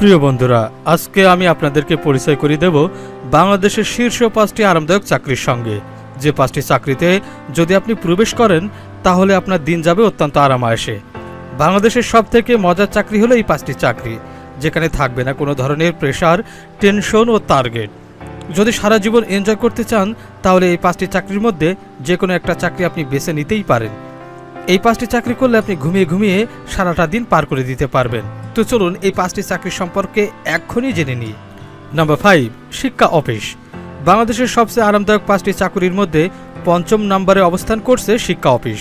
প্রিয় বন্ধুরা, আজকে আমি আপনাদেরকে পরিচয় করিয়ে দেব বাংলাদেশের শীর্ষ পাঁচটি আরামদায়ক চাকরির সঙ্গে। যে পাঁচটি চাকরিতে যদি আপনি প্রবেশ করেন, তাহলে আপনার দিন যাবে অত্যন্ত আরামায়েসে বাংলাদেশের সব থেকে মজার চাকরি হলো এই পাঁচটি চাকরি, যেখানে থাকবে না কোনো ধরনের প্রেশার টেনশন ও টার্গেট যদি সারা জীবন এনজয় করতে চান, তাহলে এই পাঁচটি চাকরির মধ্যে যে কোনো একটা চাকরি আপনি বেছে নিতেই পারেন। এই পাঁচটি চাকরি করলে আপনি ঘুমিয়ে ঘুমিয়ে সারাটা দিন পার করে দিতে পারবেন। তো চলুন এই পাঁচটি চাকরি সম্পর্কে এক্ষুনি জেনে নিই। নাম্বার ফাইভ শিক্ষা অফিস। বাংলাদেশের সবচেয়ে আরামদায়ক পাঁচটি চাকুরির মধ্যে পঞ্চম নম্বরে অবস্থান করছে শিক্ষা অফিস।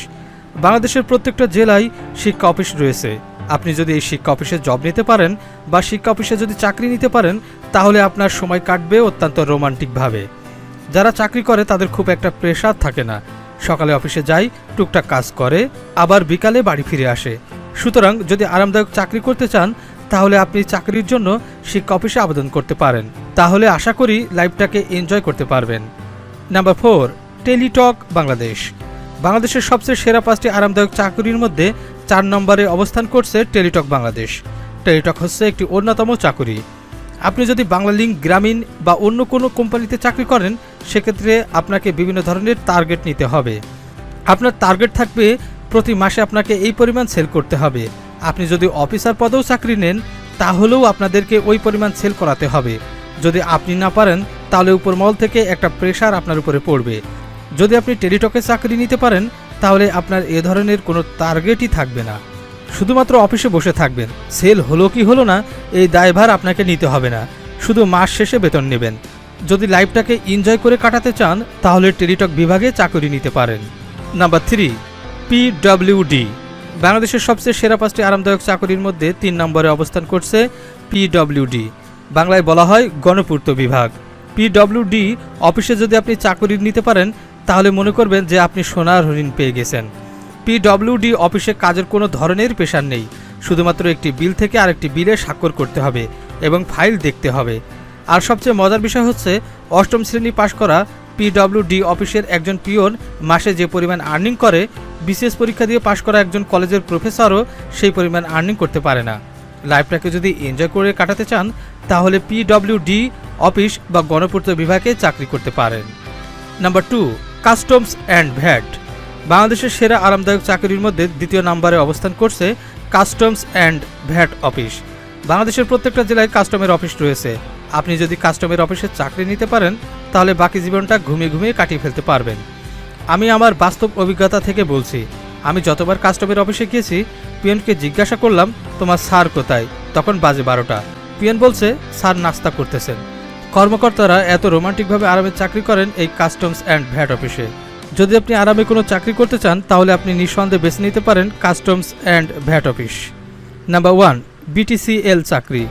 বাংলাদেশের প্রত্যেকটা জেলায় শিক্ষা অফিস রয়েছে। আপনি যদি এই শিক্ষা অফিসে জব নিতে পারেন বা শিক্ষা অফিসে যদি চাকরি নিতে পারেন, তাহলে আপনার সময় কাটবে অত্যন্ত রোমান্টিকভাবে। যারা চাকরি করে, তাদের খুব একটা প্রেশার থাকে না। সকালে অফিসে যায় টুকটাক কাজ করে, আবার বিকালে বাড়ি ফিরে আসে। সুতরাং যদি আরামদায়ক চাকরি করতে চান, তাহলে আপনি চাকরির জন্য শিক্ষা অফিসে আবেদন করতে পারেন। তাহলে আশা করি লাইফটাকে এনজয় করতে পারবেন। Number four, Teletalk Bangladesh. বাংলাদেশের সবচেয়ে সেরা পাঁচটি আরামদায়ক চাকরির মধ্যে চার নম্বরে অবস্থান করছে টেলিটক বাংলাদেশ। টেলিটক হচ্ছে একটি অন্যতম চাকুরি। আপনি যদি বাংলা লিঙ্ক গ্রামীণ বা অন্য কোনো কোম্পানিতে চাকরি করেন, সেক্ষেত্রে আপনাকে বিভিন্ন ধরনের টার্গেট নিতে হবে। আপনার টার্গেট থাকবে প্রতি মাসে আপনাকে এই পরিমাণ সেল করতে হবে। আপনি যদি অফিসার পদেও চাকরি নেন, তাহলেও আপনাদেরকে ওই পরিমাণ সেল করাতে হবে। যদি আপনি না পারেন, তাহলে উপরমহল থেকে একটা প্রেশার আপনার উপরে পড়বে। যদি আপনি টেলিটকে চাকরি নিতে পারেন, তাহলে আপনার এ ধরনের কোনো টার্গেটই থাকবে না। শুধুমাত্র অফিসে বসে থাকবেন। সেল হলো কি হলো না, এই দায়ভার আপনাকে নিতে হবে না। শুধু মাস শেষে বেতন নেবেন। যদি লাইফটাকে এনজয় করে কাটাতে চান, তাহলে টেলিটক বিভাগে চাকরি নিতে পারেন। Number three PWD. বাংলাদেশের সবচেয়ে সেরা পাঁচটি আরামদায়ক চাকরির মধ্যে তিন নম্বরে অবস্থান করছে পিডব্লিউডি। বাংলায় বলা হয় গণপূর্ত বিভাগ। পিডব্লিউডি অফিসে যদি আপনি চাকরি নিতে পারেন, তাহলে মনে করবেন যে আপনি সোনার হরিণ পেয়ে গেছেন। পিডব্লিউডি অফিসে কাজের কোনো ধরনের পেশার নেই। শুধুমাত্র একটি বিল থেকে আরেকটি বিলে স্বাক্ষর করতে হবে এবং ফাইল দেখতে হবে। আর সবচেয়ে মজার বিষয় হচ্ছে, অষ্টম শ্রেণি পাশ করা পিডব্লিউডি অফিসের একজন পিওন মাসে যে পরিমাণ আর্নিং করে বিশেষ পরীক্ষা দিয়ে পাশ করা একজন কলেজের প্রফেসরও সেই পরিমাণ আর্নিং করতে পারে না। লাইফটাকে যদি এনজয় করে কাটাতে চান, তাহলে পিডব্লিউডি অফিস বা গণপূর্ত বিভাগে চাকরি করতে পারেন। Number two customs and VAT বাংলাদেশের সেরা আরামদায়ক চাকরির মধ্যে দ্বিতীয় নম্বরে অবস্থান করছে কাস্টমস অ্যান্ড ভ্যাট অফিস বাংলাদেশের প্রত্যেকটা জেলায় কাস্টমের অফিস রয়েছে। আপনি যদি কাস্টমের অফিসে চাকরি নিতে পারেন, তাহলে বাকি জীবনটা ঘুমিয়ে ঘুমিয়ে কাটিয়ে ফেলতে পারবেন। আমি আমার বাস্তব অভিজ্ঞতা থেকে বলছি। আমি যতবার কাস্টমের অফিসে গিয়েছি পিএনকে জিজ্ঞাসা করলাম, তোমার স্যার কোথায়? তখন বাজে বারোটা। পিএন বলছে, স্যার নাস্তা করতেছেন। কর্মকর্তারা এত রোমান্টিকভাবে আরামে চাকরি করেন এই কাস্টমস অ্যান্ড ভ্যাট অফিসে। যদি আপনি আরামে কোনো চাকরি করতে চান, তাহলে আপনি নিঃসন্দেহে বেছে নিতে পারেন customs and VAT office. Number one, BTCL চাকরি।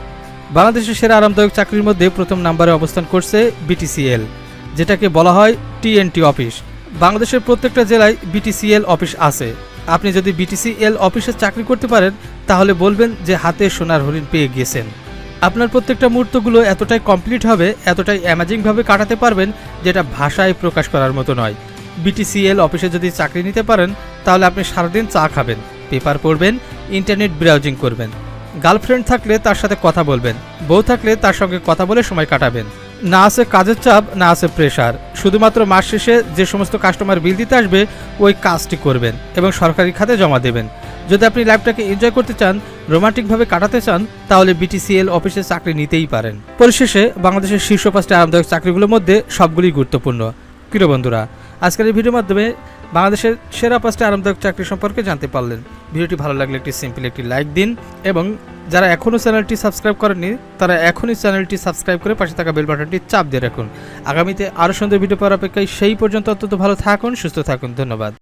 বাংলাদেশের সেরা আরামদায়ক চাকরির মধ্যে প্রথম নাম্বারে অবস্থান করছে বিটিসিএল, যেটাকে বলা হয় টিএনটি অফিস। বাংলাদেশের প্রত্যেকটা জেলায় বিটিসিএল অফিস আছে। আপনি যদি বিটিসিএল অফিসে চাকরি করতে পারেন, তাহলে বলবেন যে হাতে সোনার হরিণ পেয়ে গিয়েছেন। আপনার প্রত্যেকটা মুহূর্তগুলো এতটাই কমপ্লিট হবে, এতটাই অ্যামাজিংভাবে কাটাতে পারবেন, যেটা ভাষায় প্রকাশ করার মতো নয়। বিটিসিএল অফিসে যদি চাকরি নিতে পারেন, তাহলে আপনি সারাদিন চা খাবেন, পেপার পড়বেন ইন্টারনেট ব্রাউজিং করবেন। গার্লফ্রেন্ড থাকলে তার সাথে কথা বলবেন, বউ থাকলে তার সঙ্গে কথা বলে সময় কাটাবেন। না আছে কাজের চাপ, না আছে প্রেশার শুধুমাত্র মাস শেষে যে সমস্ত কাস্টমার বিল দিতে আসবে, ওই কাজটি করবেন এবং সরকারি খাতে জমা দেবেন। যদি আপনি লাইফটাকে এনজয় করতে চান রোমান্টিকভাবে কাটাতে চান, তাহলে বিটিসিএল অফিসে চাকরি নিতেই পারেন। পরিশেষে বাংলাদেশের শীর্ষ পাঁচটি আরামদায়ক চাকরিগুলোর মধ্যে সবগুলি গুরুত্বপূর্ণ। প্রিয় বন্ধুরা, আজকের এই ভিডিওর মাধ্যমে বাংলাদেশের সেরা পাঁচটি আরামদায়ক চাকরি সম্পর্কে জানতে পারলেন। ভিডিওটি ভালো লাগলে একটি সিম্পল একটি লাইক দিন এবং যারা এখনও চ্যানেলটি সাবস্ক্রাইব করেননি, তারা এখনই চ্যানেলটি সাবস্ক্রাইব করে পাশে থাকা বেল বাটনটি চাপ দিয়ে রাখুন। আগামীতে আরও সুন্দর ভিডিও পাওয়ার অপেক্ষায় সেই পর্যন্ত অত্যন্ত ভালো থাকুন, সুস্থ থাকুন, ধন্যবাদ।